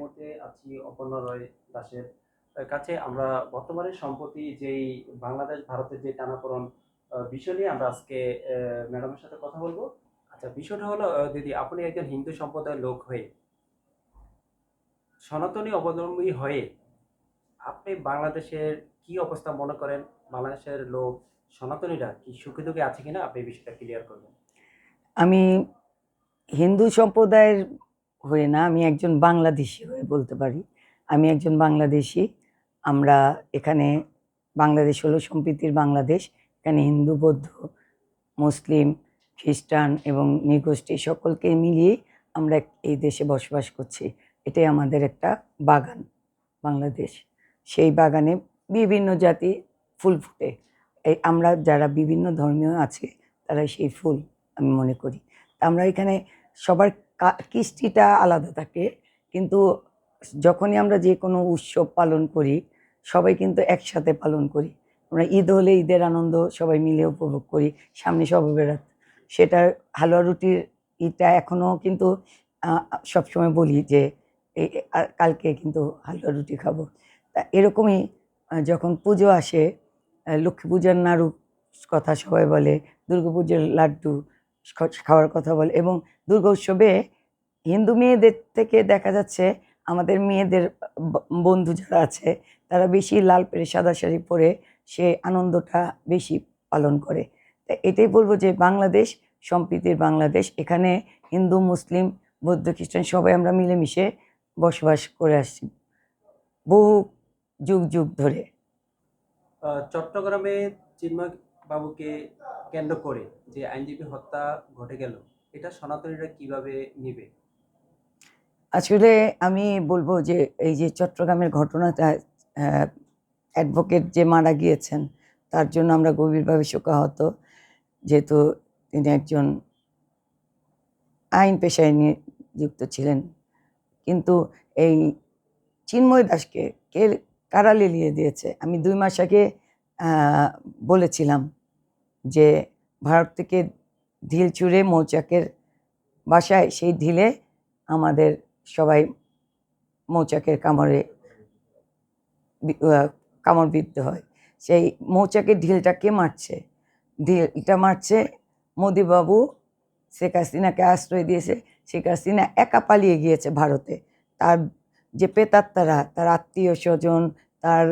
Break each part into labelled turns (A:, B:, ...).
A: মুহূর্তে আছি, অপর্ণা রয় দাসের কাছে আমরা বর্তমানে সম্প্রতি যেই বাংলাদেশ, ভারতের যে টানাপোড়ন বিষয় নিয়ে আমরা আজকে ম্যাডামের সাথে কথা বলব। আচ্ছা বিষয়টা হলো দিদি, আপনি একজন হিন্দু সম্প্রদায়ের লোক হয়ে, সনাতনী অবলম্বী হয়ে আপনি বাংলাদেশের কি অবস্থা মনে করেন? বাংলাদেশের লোক, সনাতনীরা কি সুখে দুঃখে আছে কিনা? আপনি বিষয়টা ক্লিয়ার করবেন।
B: আমি হিন্দু সম্প্রদায়ের হয়ে না আমি একজন বাংলাদেশি হয়ে বলতে পারি। আমি একজন বাংলাদেশি, আমরা এখানে বাংলাদেশ হলো সম্প্রীতির বাংলাদেশ, এখানে হিন্দু, বৌদ্ধ, মুসলিম, খ্রিস্টান এবং নিগোষ্ঠী সকলকে মিলিয়ে আমরা এই দেশে বসবাস করছি। এটাই আমাদের একটা বাগান বাংলাদেশ। সেই বাগানে বিভিন্ন জাতি ফুল ফুটে। এই আমরা যারা বিভিন্ন ধর্মীয় আছে তারা সেই ফুল আমি মনে করি। আমরা এখানে সবার কৃষ্টিটা আলাদা থাকে। কিন্তু যখনই আমরা যে কোনো উৎসব পালন করি, সবাই কিন্তু একসাথে পালন করি। আমরা ঈদ হলে ঈদের আনন্দ সবাই মিলে উপভোগ করি, সামনে সব বেড়াত সেটা হালুয়া রুটির ঈদটা এখনও কিন্তু সবসময় বলি যে কালকে কিন্তু হালুয়া রুটি খাব। তা এরকমই যখন পুজো আসে লক্ষ্মী পূজার নাড়ু কথা সবাই বলে, দুর্গা পুজোর লাড্ডু খাওয়ার কথা বলে এবং দুর্গা উৎসবে হিন্দু মেয়েদের থেকে দেখা যাচ্ছে আমাদের মেয়েদের বন্ধু যারা আছে, তারা বেশি লাল পেরে সাদা শাড়ি পরে সে আনন্দটা বেশি পালন করে। তা এটাই বলব যে বাংলাদেশ, সম্প্রীতির বাংলাদেশ। এখানে হিন্দু, মুসলিম, বৌদ্ধ, খ্রিস্টান সবাই আমরা মিলেমিশে বসবাস করে আসছি বহু যুগ যুগ ধরে।
A: চট্টগ্রামে চিন্ময় বাবুকে কেন্দ্র করে যে আইনজীবী হত্যা ঘটে গেল এটা সনাতনীরা কীভাবে নিবে?
B: আসলে আমি বলব যে, এই যে চট্টগ্রামের ঘটনাটা অ্যাডভোকেট যে মারা গিয়েছেন, তার জন্য আমরা গভীরভাবে শোকাহত। যেহেতু তিনি একজন আইন পেশায় নিযুক্ত ছিলেন। কিন্তু এই চিন্ময় দাসকে কে কারা লিলিয়ে দিয়েছে? আমি দুই মাস আগে বলেছিলাম যে, ভারত থেকে ঢিল চুড়ে মৌচাকের বাসায়, সেই ঢিলে আমাদের সবাই মৌচাকের কামড়ে কামড় বিদ্ধ হয়। সেই মৌচাকের ঢিলটা কে মারছে? ঢিলটা মারছে মোদিবাবু, শেখ হাসিনাকে আশ্রয় দিয়েছে। শেখ হাসিনা একা পালিয়ে গিয়েছে ভারতে। তার যে প্রেতাত্মারা, তার আত্মীয় স্বজন, তার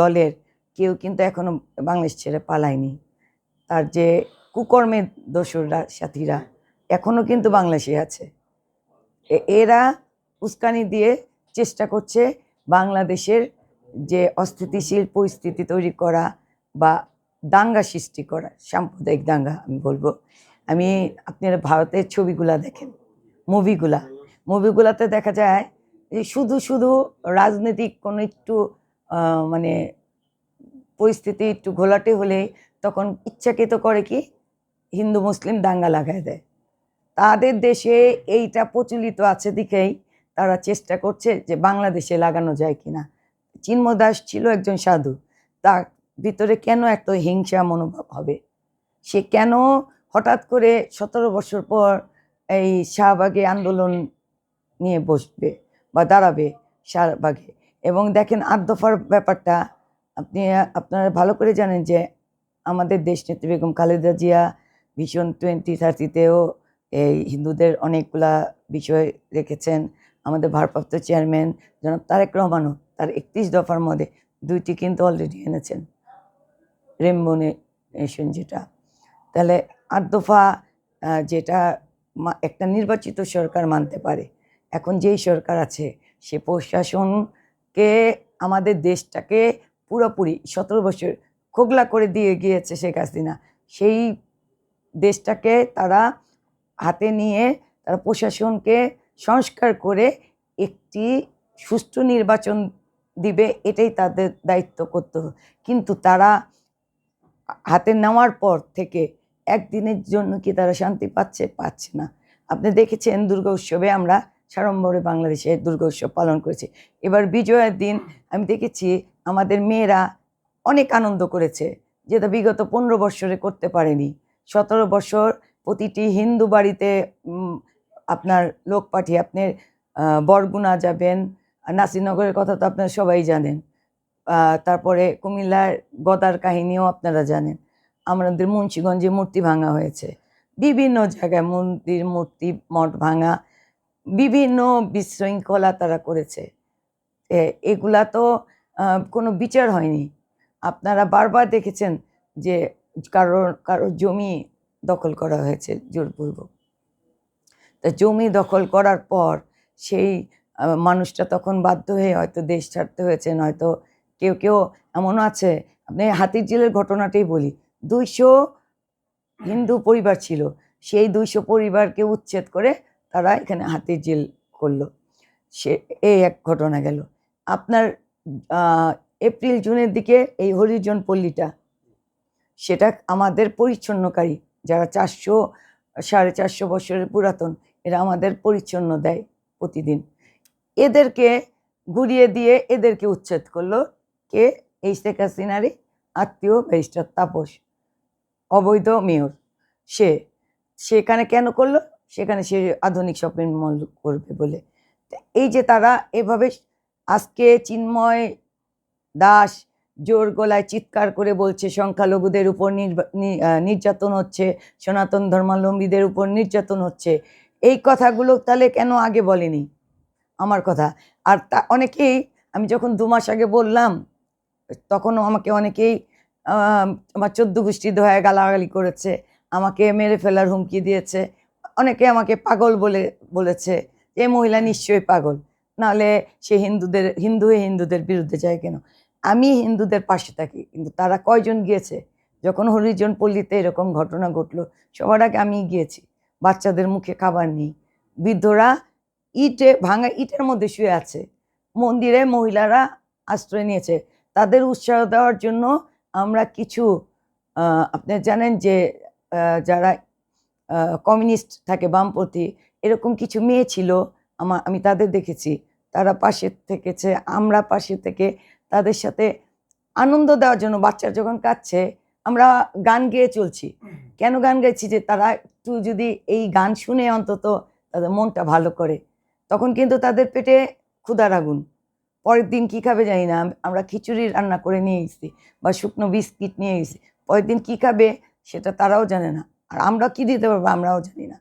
B: দলের কেউ কিন্তু এখনও বাংলাদেশ ছেড়ে পালায়নি। তার যে কুকর্মের দোসররা, সাথীরা এখনও কিন্তু বাংলাদেশে আছে। এরা উস্কানি দিয়ে চেষ্টা করছে বাংলাদেশের যে অস্থিতিশীল পরিস্থিতি তৈরি করা বা দাঙ্গা সৃষ্টি করা, সাম্প্রদায়িক দাঙ্গা আমি বলব। আমি, আপনারা ভারতের ছবিগুলা দেখেন, মুভিগুলা। মুভিগুলাতে দেখা যায় যে শুধু শুধু রাজনৈতিক কোনো একটু মানে পরিস্থিতি একটু ঘোলাটে হলে তখন ইচ্ছাকৃত করে কি হিন্দু মুসলিম দাঙ্গা লাগায় দেয়। তাদের দেশে এইটা প্রচলিত আছে দিকেই। তারা চেষ্টা করছে যে বাংলাদেশে লাগানো যায় কিনা। চিন্ময় দাস ছিল একজন সাধু। তার ভিতরে কেন এত হিংসা মনোভাব হবে? সে কেন হঠাৎ করে সতেরো বছর পর এই শাহবাগে আন্দোলন নিয়ে বসবে বা দাঁড়াবে শাহবাগে? এবং দেখেন আট দফার ব্যাপারটা। আপনি, আপনারা ভালো করে জানেন যে আমাদের দেশনেত্রী বেগম খালেদা জিয়া ভীষণ টোয়েন্টি থার্টিতেও এই হিন্দুদের অনেকগুলা বিষয় রেখেছেন। আমাদের ভারপ্রাপ্ত চেয়ারম্যান জনাব তারেক রহমানও তার একত্রিশ দফার মধ্যে দুইটি কিন্তু অলরেডি এনেছেন। রেমবোনেশন যেটা। তাহলে আট দফা যেটা একটা নির্বাচিত সরকার মানতে পারে। এখন যেই সরকার আছে, সে প্রশাসনকে, আমাদের দেশটাকে পুরোপুরি সতেরো বছর খোগলা করে দিয়ে গিয়েছে শেখ হাসিনা। সেই দেশটাকে তারা হাতে নিয়ে, তারা প্রশাসনকে সংস্কার করে একটি সুষ্ঠু নির্বাচন দিবে, এটাই তাদের দায়িত্ব করতে কিন্তু তারা হাতে নেওয়ার পর থেকে একদিনের জন্য কি তারা শান্তি পাচ্ছে? পাচ্ছে না। আপনি দেখেছেন দুর্গা উৎসবে আমরা সাড়ম্বরে বাংলাদেশে দুর্গা উৎসব পালন করেছি। এবার বিজয়ের দিন আমি দেখেছি আমাদের মেয়েরা অনেক আনন্দ করেছে, যেটা বিগত পনেরো বৎসরে করতে পারেনি। সতেরো বছর প্রতিটি হিন্দু বাড়িতে আপনার লোক পাঠিয়ে আপনার বরগুনা যাবেন, আর নাসিরনগরের কথা তো আপনারা সবাই জানেন। তারপরে কুমিল্লার গদার কাহিনীও আপনারা জানেন। আমাদের মুন্সীগঞ্জে মূর্তি ভাঙা হয়েছে। বিভিন্ন জায়গায় মন্দির, মূর্তি, মঠ ভাঙা, বিভিন্ন বিশৃঙ্খলা তারা করেছে। এগুলা তো কোনো বিচার হয়নি। আপনারা বারবার দেখেছেন যে কারোর কারোর জমি দখল করা হয়েছে জোরপূর্বক। তা জমি দখল করার পর সেই মানুষটা তখন বাধ্য হয়ে হয়তো দেশ ছাড়তে হয়েছে নয়তো কেউ কেউ এমনও আছে আপনি হাতির জেলের ঘটনাটাই বলি, দুইশো হিন্দু পরিবার ছিল, সেই দুইশো পরিবারকে উচ্ছেদ করে তারা এখানে হাতির জেল করল। সে, এই এক ঘটনা গেল। আপনার এপ্রিল, জুনের দিকে এই হরিজন পল্লীটা সেটা আমাদের পরিচ্ছন্নকারী। যারা চারশো, সাড়ে চারশো বছরের পুরাতন, এরা আমাদের পরিচ্ছন্ন দেয় প্রতিদিন। এদেরকে ঘুরিয়ে দিয়ে এদেরকে উচ্ছেদ করল কে? এই শেখ হাসিনারই আত্মীয় ব্যারিস্টার তাপস, অবৈধ মেয়র। সে, সেখানে কেন করল? সেখানে সে আধুনিক শপিং মল করবে বলে। এই যে তারা এভাবে আজকে চিন্ময় দাস জোর গলায় চিৎকার করে বলছে, সংখ্যালঘুদের উপর নির্যাতন হচ্ছে, সনাতন ধর্মাবলম্বীদের উপর নির্যাতন হচ্ছে। এই কথাগুলো তাহলে কেন আগে বলেনি? আমার কথা। আর তা, অনেকেই, আমি যখন দু মাস আগে বললাম, তখনও আমাকে অনেকেই আমার চোদ্দ গোষ্ঠী দোহায় গালাগালি করেছে, আমাকে মেরে ফেলার হুমকি দিয়েছে, অনেকে আমাকে পাগল বলে, বলেছে যে মহিলা নিশ্চয়ই পাগল। নাহলে সে হিন্দুদের, হিন্দু হয়ে হিন্দুদের বিরুদ্ধে যায় কেন? আমি হিন্দুদের পাশে থাকি, কিন্তু তারা কয়জন গিয়েছে? যখন হরিজন পল্লীতে এরকম ঘটনা ঘটলো, সবার আগে আমি গিয়েছি। বাচ্চাদের মুখে খাবার নেই। বৃদ্ধরা ইটে, ভাঙা ইটের মধ্যে শুয়ে আছে। মন্দিরে মহিলারা আশ্রয় নিয়েছে। তাদের উৎসাহ দেওয়ার জন্য আমরা কিছু আপনি জানেন যে যারা কমিউনিস্ট থাকে, বামপন্থী, এরকম কিছু মেয়ে ছিল আমা, আমি তাদের দেখেছি। তারা পাশে থেকেছে, আমরা পাশে থেকে তাদের সাথে আনন্দ দেওয়ার জন্য বাচ্চা যখন কাঁদছে আমরা গান গেয়ে চলছি। কেন গান গাইছি যে তারা একটু যদি এই গান শুনে অন্তত তাদের মনটা ভালো করে? তখন কিন্তু তাদের পেটে ক্ষুধার আগুন। পরের দিন কী খাবে জানি না আমরা খিচুড়ি রান্না করে নিয়ে গেছি বা শুকনো বিস্কিট নিয়ে গেছি পরের দিন কী খাবে সেটা তারাও জানে না। আর আমরা কি দিতে পারব আমরাও জানি না।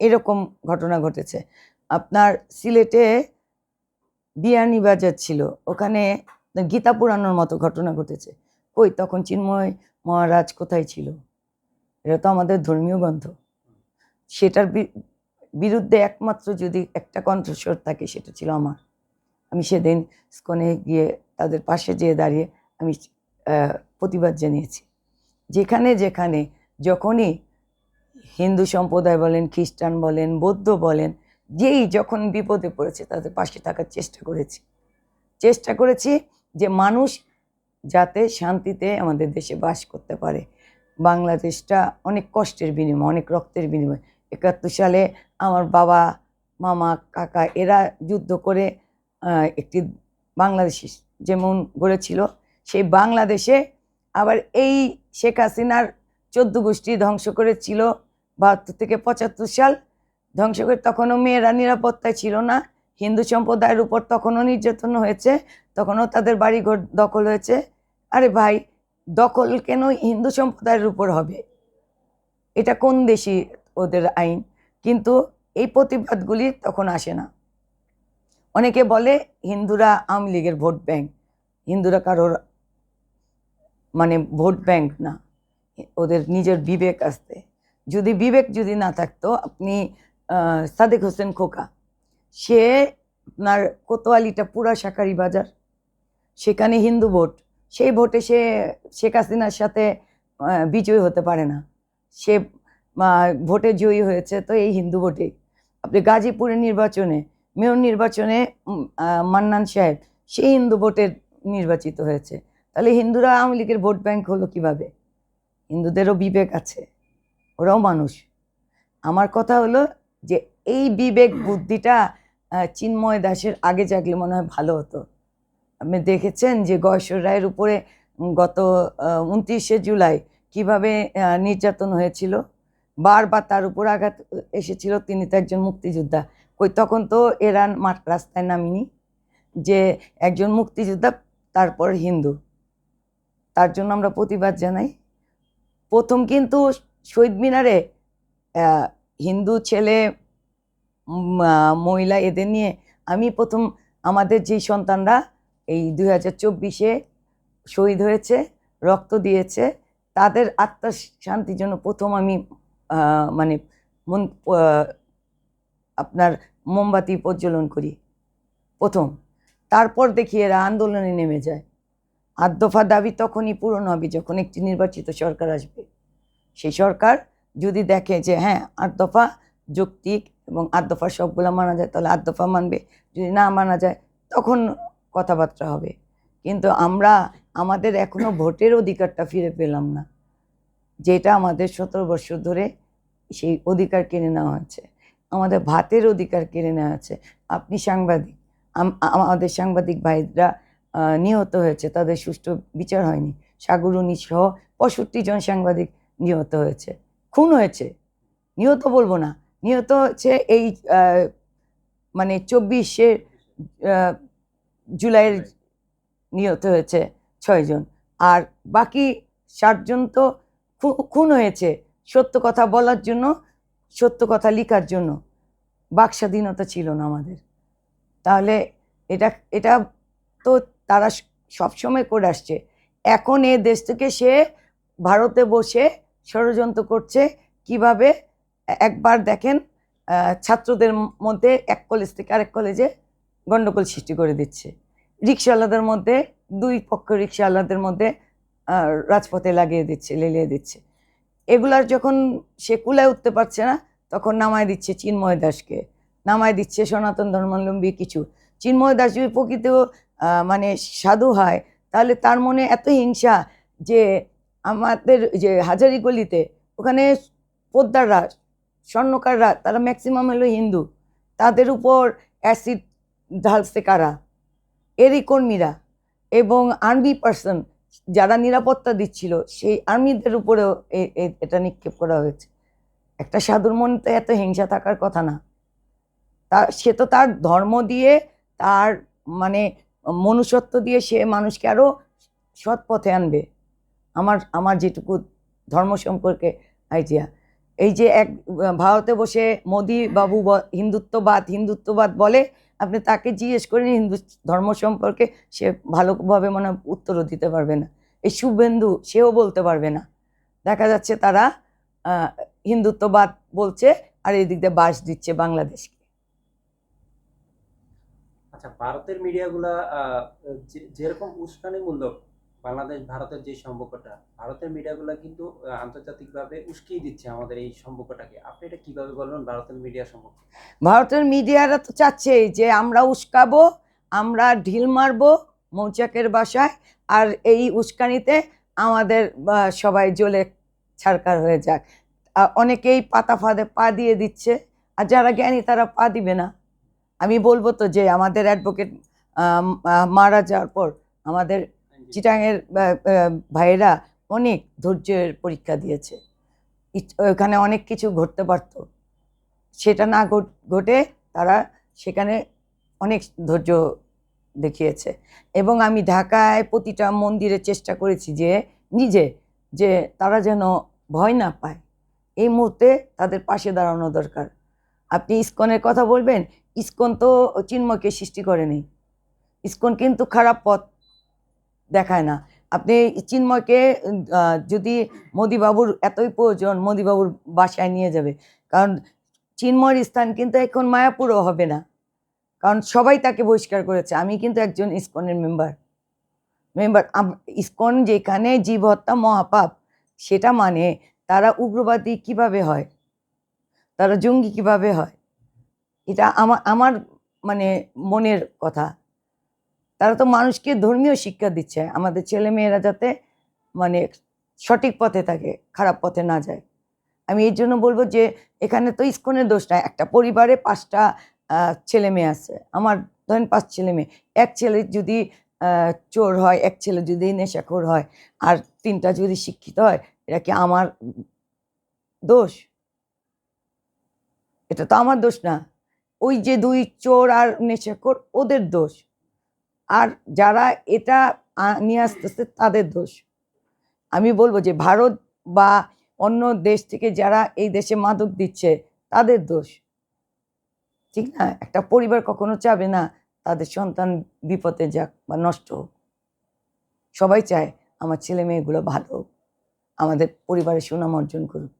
B: এরকম ঘটনা ঘটেছে। আপনার সিলেটে বিয়ানি বাজার ছিল। ওখানে গীতা পুরানোর মতো ঘটনা ঘটেছে। কই, তখন চিন্ময় মহারাজ কোথায় ছিল? এটা তো আমাদের ধর্মীয় গ্রন্থ সেটার বিরুদ্ধে একমাত্র যদি একটা কণ্ঠস্বর থাকে, সেটা ছিল আমার। আমি সেদিন স্কনে গিয়ে তাদের পাশে যেয়ে দাঁড়িয়ে আমি প্রতিবাদ জানিয়েছি। যেখানে যেখানে যখনই হিন্দু সম্প্রদায় বলেন, খ্রিস্টান বলেন, বৌদ্ধ বলেন, যেই যখন বিপদে পড়েছে, তাদের পাশে থাকার চেষ্টা করেছি। চেষ্টা করেছি যে মানুষ যাতে শান্তিতে আমাদের দেশে বাস করতে পারে। বাংলাদেশটা অনেক কষ্টের বিনিময়, অনেক রক্তের বিনিময়। একাত্তর সালে আমার বাবা, মামা, কাকা এরা যুদ্ধ করে একটি বাংলাদেশ যেমন গড়েছিল, সেই বাংলাদেশে আবার এই শেখ হাসিনার চোদ্দ গোষ্ঠী ধ্বংস করেছিল, বাহাত্তর থেকে পঁচাত্তর সাল। ধ্বংস করে তখনও মেয়েরা নিরাপত্তায় ছিল না, হিন্দু সম্প্রদায়ের উপর তখনও নির্যাতন হয়েছে। তখনও তাদের বাড়িঘর দখল হয়েছে। আরে ভাই, দখল কেন হিন্দু সম্প্রদায়ের উপর হবে? এটা কোন দেশি ওদের আইন? কিন্তু এই প্রতিবাদগুলি তখন আসে না। অনেকে বলে হিন্দুরা আওয়ামী লীগের ভোট ব্যাংক। হিন্দুরা কারোর মানে ভোট ব্যাংক না। ওদের নিজের বিবেক আসতে যদি বিবেক যদি না থাকতো, আপনি সাদেক হোসেন খোকা, সে আপনার কোতোয়ালিটা পুরা শাকারি বাজার। সেখানে হিন্দু ভোট, সেই ভোটে সে, শেখ হাসিনার সাথে বিজয়ী হতে পারে না। সে ভোটে জয়ী হয়েছে তো এই হিন্দু ভোটে। আপনি গাজীপুরের নির্বাচনে, মেয়র নির্বাচনে মান্নান সাহেব, সেই হিন্দু ভোটে নির্বাচিত হয়েছে। তাহলে হিন্দুরা আওয়ামী লীগের ভোট ব্যাংক হলো কীভাবে? হিন্দুদেরও বিবেক আছে, ওরাও মানুষ। আমার কথা হলো যে, এই বিবেক, বুদ্ধিটা চিন্ময় দাসের আগে জাগলে মনে হয় ভালো হতো। আপনি দেখেছেন যে গয়েশ্বর রায়ের উপরে গত উনত্রিশে জুলাই কীভাবে নির্যাতন হয়েছিল? বারবার তার উপর আঘাত এসেছিল, তিনি তো একজন মুক্তিযোদ্ধা। কই, তখন তো এরা মাঠ রাস্তায় নামিনি যে একজন মুক্তিযোদ্ধা, তারপর হিন্দু। তার জন্য আমরা প্রতিবাদ জানাই। প্রথম কিন্তু শহীদ মিনারে হিন্দু ছেলে মহিলা এদের নিয়ে আমি প্রথম আমাদের যেই সন্তানরা এই দুই হাজার চব্বিশে শহীদ হয়েছে, রক্ত দিয়েছে। তাদের আত্মার শান্তির জন্য প্রথম আমি মানে মন আপনার মোমবাতি প্রজ্বলন করি। প্রথম। তারপর দেখি এরা আন্দোলনে নেমে যায়। আট দফা দাবি তখনই পূরণ হবে যখন একটি নির্বাচিত সরকার আসবে। সেই সরকার যদি দেখে যে হ্যাঁ আট দফা যৌক্তিক এবং আট দফা সবগুলো মানা যায়, তাহলে আট দফা মানবে। যদি না মানা যায়, তখন কথাবার্তা হবে। কিন্তু আমরা, আমাদের এখনও ভোটের অধিকারটা ফিরে পেলাম না। যেটা আমাদের সতেরো বছর ধরে সেই অধিকার কেড়ে নেওয়া হয়েছে। আমাদের ভাতের অধিকার কেড়ে নেওয়া হয়েছে। আপনি সাংবাদিক, আম- আমাদের সাংবাদিক ভাইরা নিহত হয়েছে, তাদের সুষ্ঠু বিচার হয়নি। সাগরুনি সহ পঁয়ষট্টি জন সাংবাদিক নিহত হয়েছে। খুন হয়েছে। নিহত বলব না। নিহত হচ্ছে এই মানে চব্বিশে জুলাইয়ের নিহত হয়েছে ছয়জন আর বাকি ষাটজন তো খু- খুন হয়েছে সত্য কথা বলার জন্য সত্য কথা লেখার জন্য। বাক স্বাধীনতা ছিল না আমাদের। তাহলে এটা এটা তো তারা সবসময় করে আসছে। এখন এ দেশ থেকে সে ভারতে বসে ষড়যন্ত্র করছে। কীভাবে? একবার দেখেন ছাত্রদের মধ্যে এক কলেজ থেকে আরেক কলেজে গণ্ডগোল সৃষ্টি করে দিচ্ছে। রিক্সাওয়ালাদের মধ্যে, দুই পক্ষ রিক্সাওয়ালাদের মধ্যে রাজপথে লাগিয়ে দিচ্ছে, লেলিয়ে দিচ্ছে। এগুলার যখন সে কুলায় উঠতে পারছে না, তখন নামায় দিচ্ছে চিন্ময় দাসকে। নামায় দিচ্ছে সনাতন ধর্মাবলম্বী কিছু। চিন্ময় দাস যদি প্রকৃত মানে সাধু হয়, তাহলে তার মনে এত হিংসা যে আমাদের যে হাজারি গলিতে ওখানে পোদ্দাররা, স্বর্ণকাররা, তারা ম্যাক্সিমাম হলো হিন্দু। তাদের উপর অ্যাসিড ঢালছে কারা? এরই কর্মীরা। এবং আর্মি পার্সন যারা নিরাপত্তা দিচ্ছিল, সেই আর্মিদের উপরেও এটা নিক্ষেপ করা হয়েছে। একটা সাধুর মনে তো এত হিংসা থাকার কথা না। তা, সে তো তার ধর্ম দিয়ে, তার মানে মনুষ্যত্ব দিয়ে সে মানুষকে আরও সৎ পথে আনবে। আমার আমার যেটুকু ধর্ম সম্পর্কে আইডিয়া এই যে এক ভারতে বসে মোদি বাবু হিন্দুত্ববাদ হিন্দুত্ববাদ বলে, আপনি তাকে জিজ্ঞেস করেন হিন্দু ধর্ম সম্পর্কে সে ভালোভাবে মনে উত্তরও দিতে পারবে না। এই শুভেন্দু, সেও বলতে পারবে না। দেখা যাচ্ছে তারা হিন্দুত্ববাদ বলছে আর এদিক দিয়ে বাস দিচ্ছে বাংলাদেশকে।
A: আচ্ছা ভারতের মিডিয়াগুলা যেরকম উস্কানিমূলক বাংলাদেশ, ভারতের যে সম্পর্কটা, ভারতের মিডিয়াগুলো কিন্তু আন্তর্জাতিকভাবে উস্কিয়ে দিচ্ছে আমাদের এই সম্পর্কটাকে। আপনি এটা কীভাবে বলবেন ভারতের মিডিয়া সম্পর্কে?
B: ভারতের মিডিয়ারা তো চাচ্ছে যে আমরা উস্কাবো, আমরা ঢিল মারবো মৌচাকের বাসায়, আর এই উস্কানিতে আমাদের সবাই জ্বলে ছারকার হয়ে যাক। অনেকেই পাতা ফাঁদে পা দিয়ে দিচ্ছে, আর যারা জ্ঞানী তারা পা দিবে না। আমি বলব তো যে আমাদের অ্যাডভোকেট মারা যাওয়ার পর আমাদের চিটাঙের ভাইয়েরা অনেক ধৈর্যের পরীক্ষা দিয়েছে। ওখানে অনেক কিছু ঘটতে পারত। সেটা না ঘটে তারা সেখানে অনেক ধৈর্য দেখিয়েছে। এবং আমি ঢাকায় প্রতিটা মন্দিরে চেষ্টা করেছি যে, নিজে যে তারা যেন ভয় না পায়। এই মুহূর্তে তাদের পাশে দাঁড়ানো দরকার। আপনি ইস্কনের কথা বলবেন? ইস্কন তো চিন্ময়কে সৃষ্টি করেনি। ইস্কন কিন্তু খারাপ পথ দেখায় না। আপনি চিন্ময়কে যদি মোদিবাবুর এতই প্রয়োজন, মোদিবাবুর বাসায় নিয়ে যাবে। কারণ চিন্ময়ের স্থান কিন্তু এখন মায়াপুরও হবে না। কারণ সবাই তাকে বহিষ্কার করেছে। আমি কিন্তু একজন ইস্কনের মেম্বার। মেম্বার ইস্কন যেখানে জীব হত্যা মহাপাপ, সেটা মানে তারা উগ্রবাদী কীভাবে হয়? তারা জঙ্গি কীভাবে হয়? এটা আমার আমার মানে মনের কথা। তারা তো মানুষকে ধর্মীয় শিক্ষা দিচ্ছে। আমাদের ছেলে মেয়েরা যাতে মানে সঠিক পথে থাকে, খারাপ পথে না যায়। আমি এই জন্য বলব যে, এখানে তো ইস্কনের দোষ নাই। একটা পরিবারে পাঁচটা ছেলে মেয়ে আছে। আমার ধরেন পাঁচ ছেলে মেয়ে। এক ছেলে যদি চোর হয়, এক ছেলে যদি নেশাখোর হয়, আর তিনটা যদি শিক্ষিত হয় এটা কি আমার দোষ? এটা তো আমার দোষ না। ওই যে দুই চোর আর নেশাখোর, ওদের দোষ। আর যারা এটা নিয়ে আসতেছে তাদের দোষ। আমি বলব যে ভারত বা অন্য দেশ থেকে যারা এই দেশে মাদক দিচ্ছে তাদের দোষ। ঠিক না? একটা পরিবার কখনো চাবে না তাদের সন্তান বিপদে যাক বা নষ্ট হোক। সবাই চায় আমার ছেলে মেয়েগুলো ভালো হোক, আমাদের পরিবারের সুনাম অর্জন করুক।